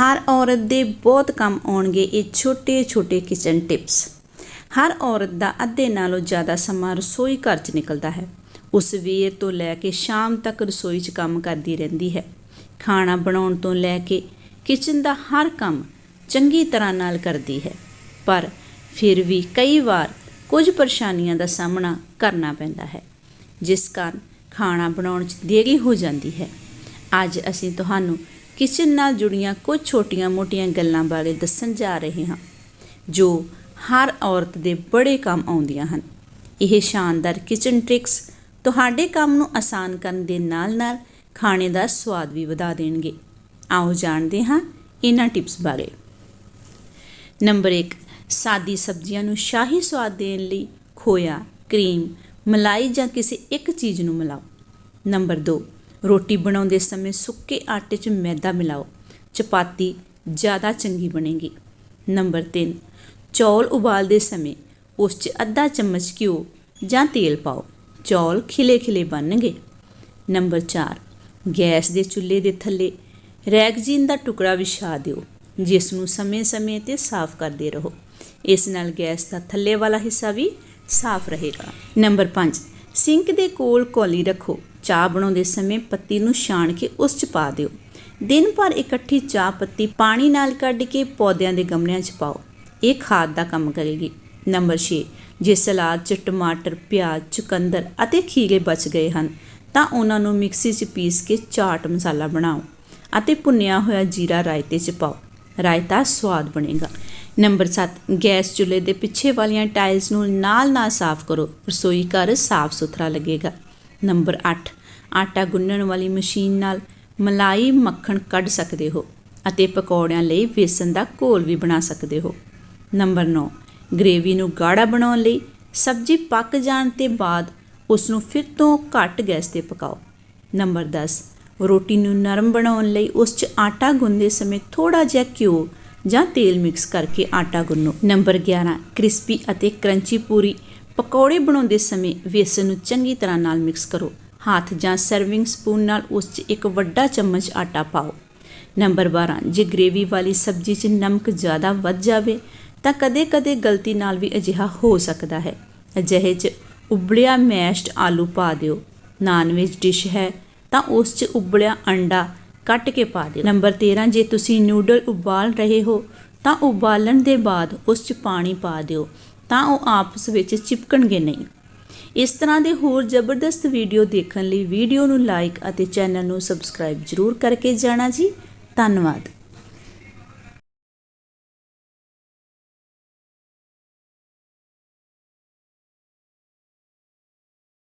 ਹਰ ਔਰਤ ਦੇ ਬਹੁਤ ਕੰਮ ਆਉਣਗੇ, ਇਹ ਛੋਟੇ-ਛੋਟੇ ਕਿਚਨ ਟਿਪਸ। ਹਰ ਔਰਤ ਦਾ ਅੱਧੇ ਨਾਲੋਂ ਜ਼ਿਆਦਾ ਸਮਾਂ ਰਸੋਈ ਘਰ 'ਚ ਨਿਕਲਦਾ ਹੈ। ਉਸ ਸਵੇਰ ਤੋਂ ਲੈ ਕੇ ਸ਼ਾਮ ਤੱਕ ਰਸੋਈ 'ਚ ਕੰਮ ਕਰਦੀ ਰਹਿੰਦੀ ਹੈ। ਖਾਣਾ ਬਣਾਉਣ ਤੋਂ ਲੈ ਕੇ ਕਿਚਨ ਦਾ ਹਰ ਕੰਮ ਚੰਗੀ ਤਰ੍ਹਾਂ ਨਾਲ ਕਰਦੀ ਹੈ। ਪਰ ਫਿਰ ਵੀ ਕਈ ਵਾਰ ਕੁਝ ਪਰੇਸ਼ਾਨੀਆਂ ਦਾ ਸਾਹਮਣਾ ਕਰਨਾ ਪੈਂਦਾ ਹੈ, ਜਿਸ ਕਾਰਨ ਖਾਣਾ ਬਣਾਉਣ 'ਚ ਦੇਰੀ ਹੋ ਜਾਂਦੀ ਹੈ। ਅੱਜ ਅਸੀਂ ਤੁਹਾਨੂੰ ਕਿਚਨ ਨਾਲ ਜੁੜੀਆਂ ਕੁਝ ਛੋਟੀਆਂ-ਮੋਟੀਆਂ ਗੱਲਾਂ ਬਾਰੇ ਦੱਸਣ ਜਾ ਰਹੇ ਹਾਂ, ਜੋ ਹਰ ਔਰਤ ਦੇ ਬੜੇ ਕੰਮ ਆਉਂਦੀਆਂ ਹਨ। ਇਹ ਸ਼ਾਨਦਾਰ ਕਿਚਨ ਟ੍ਰਿਕਸ ਤੁਹਾਡੇ ਕੰਮ ਨੂੰ ਆਸਾਨ ਕਰਨ ਦੇ ਨਾਲ-ਨਾਲ ਖਾਣੇ ਦਾ ਸਵਾਦ ਵੀ ਵਧਾ ਦੇਣਗੇ। ਆਓ ਜਾਣਦੇ ਹਾਂ ਇਹਨਾਂ ਟਿਪਸ ਬਾਰੇ। ਨੰਬਰ 1 ਸਾਦੀ ਸਬਜ਼ੀਆਂ ਨੂੰ ਸ਼ਾਹੀ ਸਵਾਦ ਦੇਣ ਲਈ ਖੋਇਆ, ਕਰੀਮ, ਮਲਾਈ ਜਾਂ ਕਿਸੇ ਇੱਕ ਚੀਜ਼ ਨੂੰ ਮਿਲਾਓ। ਨੰਬਰ 2 ਰੋਟੀ ਬਣਾਉਂਦੇ ਸਮੇਂ ਸੁੱਕੇ ਆਟੇ 'ਚ ਮੈਦਾ ਮਿਲਾਓ। ਚਪਾਤੀ ਜ਼ਿਆਦਾ ਚੰਗੀ ਬਣੇਗੀ। ਨੰਬਰ 3 ਚੌਲ ਉਬਾਲਦੇ ਸਮੇਂ ਉਸ 'ਚ ਅੱਧਾ ਚਮਚ ਘਿਓ ਜਾਂ ਤੇਲ ਪਾਓ। ਚੌਲ ਖਿਲੇ-ਖਿਲੇ ਬਣਨਗੇ। ਨੰਬਰ 4 ਗੈਸ ਦੇ ਚੁੱਲ੍ਹੇ ਦੇ ਥੱਲੇ ਰੈਗਜ਼ੀਨ ਦਾ ਟੁਕੜਾ ਵਿਛਾ ਦਿਓ, ਜਿਸ ਨੂੰ ਸਮੇਂ-ਸਮੇਂ ਤੇ ਸਾਫ਼ ਕਰਦੇ ਰਹੋ। ਇਸ ਨਾਲ ਗੈਸ ਦਾ ਥੱਲੇ ਵਾਲਾ ਹਿੱਸਾ ਵੀ ਸਾਫ਼ ਰਹੇਗਾ। ਨੰਬਰ 5 ਸਿੰਕ ਦੇ ਕੋਲ ਕੌਲੀ ਰੱਖੋ। ਚਾਹ ਬਣਾਉਂਦੇ ਸਮੇਂ ਪੱਤੀ ਨੂੰ ਛਾਣ ਕੇ ਉਸ 'ਚ ਪਾ ਦਿਓ। ਦਿਨ ਭਰ ਇਕੱਠੀ ਚਾਹ ਪੱਤੀ ਪਾਣੀ ਨਾਲ ਕੱਢ ਕੇ ਪੌਦਿਆਂ ਦੇ ਗਮਲਿਆਂ 'ਚ ਪਾਓ। ਇਹ ਖਾਦ ਦਾ ਕੰਮ ਕਰੇਗੀ। ਨੰਬਰ 6 ਜੇ ਸਲਾਦ 'ਚ ਟਮਾਟਰ, ਪਿਆਜ਼, ਚੁਕੰਦਰ ਅਤੇ ਖੀਰੇ ਬਚ ਗਏ ਹਨ, ਤਾਂ ਉਹਨਾਂ ਨੂੰ ਮਿਕਸੀ 'ਚ ਪੀਸ ਕੇ ਚਾਟ ਮਸਾਲਾ ਬਣਾਓ ਅਤੇ ਭੁੰਨਿਆ ਹੋਇਆ ਜੀਰਾ ਰਾਇਤੇ 'ਚ ਪਾਓ। ਰਾਇਤਾ ਸਵਾਦ ਬਣੇਗਾ। ਨੰਬਰ 7 ਗੈਸ ਚੁੱਲ੍ਹੇ ਦੇ ਪਿੱਛੇ ਵਾਲੀਆਂ ਟਾਇਲਸ ਨੂੰ ਨਾਲ-ਨਾਲ ਸਾਫ਼ ਕਰੋ, ਰਸੋਈ ਘਰ ਸਾਫ਼ ਸੁਥਰਾ ਲੱਗੇਗਾ। ਨੰਬਰ 8 ਆਟਾ ਗੁੰਨਣ ਵਾਲੀ ਮਸ਼ੀਨ ਨਾਲ ਮਲਾਈ ਮੱਖਣ ਕੱਢ ਸਕਦੇ ਹੋ ਅਤੇ ਪਕੌੜਿਆਂ ਲਈ ਵੇਸਣ ਦਾ ਘੋਲ ਵੀ ਬਣਾ ਸਕਦੇ ਹੋ। ਨੰਬਰ 9 ਗ੍ਰੇਵੀ ਨੂੰ ਗਾੜਾ ਬਣਾਉਣ ਲਈ ਸਬਜ਼ੀ ਪੱਕ ਜਾਣ ਤੇ ਬਾਅਦ ਉਸ ਨੂੰ ਫਿਰ ਤੋਂ ਘੱਟ ਗੈਸ ਤੇ ਪਕਾਓ। ਨੰਬਰ 10 ਰੋਟੀ ਨੂੰ ਨਰਮ ਬਣਾਉਣ ਲਈ ਉਸ 'ਚ ਆਟਾ ਗੁੰਦੇ ਸਮੇਂ ਥੋੜਾ ਜਿਹਾ ਘਿਓ ਜਾਂ ਤੇਲ ਮਿਕਸ ਕਰਕੇ ਆਟਾ ਗੁੰਨੋ। ਨੰਬਰ 11 ਕ੍ਰਿਸਪੀ ਅਤੇ ਕਰੰਚੀ ਪੂਰੀ। ਪਕੌੜੇ ਬਣਾਉਂਦੇ ਸਮੇਂ ਵੇਸਣ ਨੂੰ ਚੰਗੀ ਤਰ੍ਹਾਂ ਨਾਲ ਮਿਕਸ ਕਰੋ। ਹੱਥ ਜਾਂ ਸਰਵਿੰਗ ਸਪੂਨ ਨਾਲ ਉਸ 'ਚ ਇੱਕ ਵੱਡਾ ਚਮਚ ਆਟਾ ਪਾਓ। ਨੰਬਰ 12 ਜੇ ਗ੍ਰੇਵੀ ਵਾਲੀ ਸਬਜ਼ੀ 'ਚ ਨਮਕ ਜ਼ਿਆਦਾ ਵੱਧ ਜਾਵੇ, ਤਾਂ ਕਦੇ-ਕਦੇ ਗਲਤੀ ਨਾਲ ਵੀ ਅਜਿਹਾ ਹੋ ਸਕਦਾ ਹੈ। ਅਜਿਹੇ 'ਚ ਉਬਲਿਆ ਮੈਸ਼ਡ ਆਲੂ ਪਾ ਦਿਓ। ਨਾਨ ਵੈਜ ਡਿਸ਼ ਹੈ, ਤਾਂ ਉਸ 'ਚ ਉਬਲਿਆ ਅੰਡਾ ਕੱਟ ਕੇ ਪਾ ਦਿਓ। ਨੰਬਰ 13 ਜੇ ਤੁਸੀਂ ਨੂਡਲ ਉਬਾਲ ਰਹੇ ਹੋ, ਤਾਂ ਉਬਾਲਣ ਦੇ ਬਾਅਦ ਉਸ 'ਚ ਪਾਣੀ ਪਾ ਦਿਓ, ਤਾਂ ਉਹ ਆਪਸ ਵਿੱਚ ਚਿਪਕਣਗੇ ਨਹੀਂ। ਇਸ ਤਰ੍ਹਾਂ ਦੇ ਹੋਰ ਜ਼ਬਰਦਸਤ ਵੀਡੀਓ ਦੇਖਣ ਲਈ ਵੀਡੀਓ ਨੂੰ ਲਾਈਕ ਅਤੇ ਚੈਨਲ ਨੂੰ ਸਬਸਕ੍ਰਾਈਬ ਜ਼ਰੂਰ ਕਰਕੇ ਜਾਣਾ ਜੀ। ਧੰਨਵਾਦ।